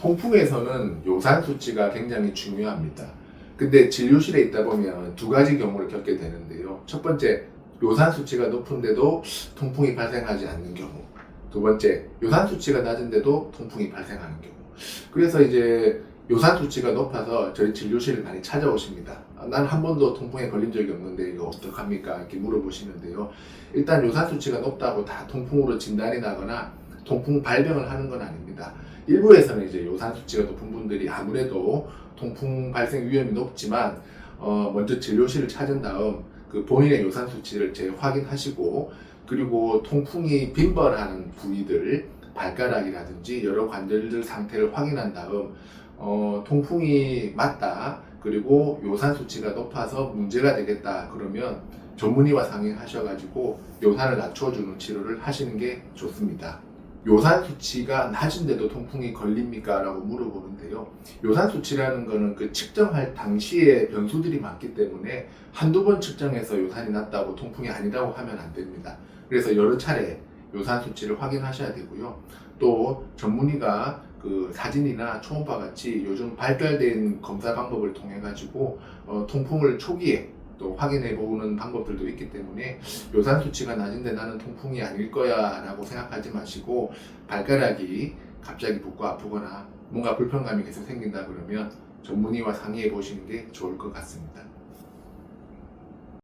통풍에서는 요산 수치가 굉장히 중요합니다. 근데 진료실에 있다 보면 두 가지 경우를 겪게 되는데요. 첫 번째, 요산 수치가 높은데도 통풍이 발생하지 않는 경우. 두 번째, 요산 수치가 낮은데도 통풍이 발생하는 경우. 그래서 이제 요산 수치가 높아서 저희 진료실을 많이 찾아오십니다. 난 한 번도 통풍에 걸린 적이 없는데 이거 어떡합니까? 이렇게 물어보시는데요. 일단 요산 수치가 높다고 다 통풍으로 진단이 나거나 통풍 발병을 하는 건 아닙니다. 일부에서는 이제 요산 수치가 높은 분들이 아무래도 통풍 발생 위험이 높지만 어, 먼저 진료실을 찾은 다음 그 본인의 요산 수치를 재확인하시고 그리고 통풍이 빈번하는 부위들 발가락이라든지 여러 관절들 상태를 확인한 다음 어, 통풍이 맞다 그리고 요산 수치가 높아서 문제가 되겠다 그러면 전문의와 상의하셔가지고 요산을 낮춰주는 치료를 하시는 게 좋습니다. 요산 수치가 낮은데도 통풍이 걸립니까? 라고 물어보는데요. 요산 수치라는 거는 그 측정할 당시에 변수들이 많기 때문에 한두 번 측정해서 요산이 낮다고 통풍이 아니라고 하면 안 됩니다. 그래서 여러 차례 요산 수치를 확인하셔야 되고요. 또 전문의가 그 사진이나 초음파 같이 요즘 발달된 검사 방법을 통해 가지고 어, 통풍을 초기에 또 확인해 보는 방법들도 있기 때문에 요산 수치가 낮은데 나는 통풍이 아닐 거야 라고 생각하지 마시고 발가락이 갑자기 붓고 아프거나 뭔가 불편감이 계속 생긴다 그러면 전문의와 상의해 보시는 게 좋을 것 같습니다.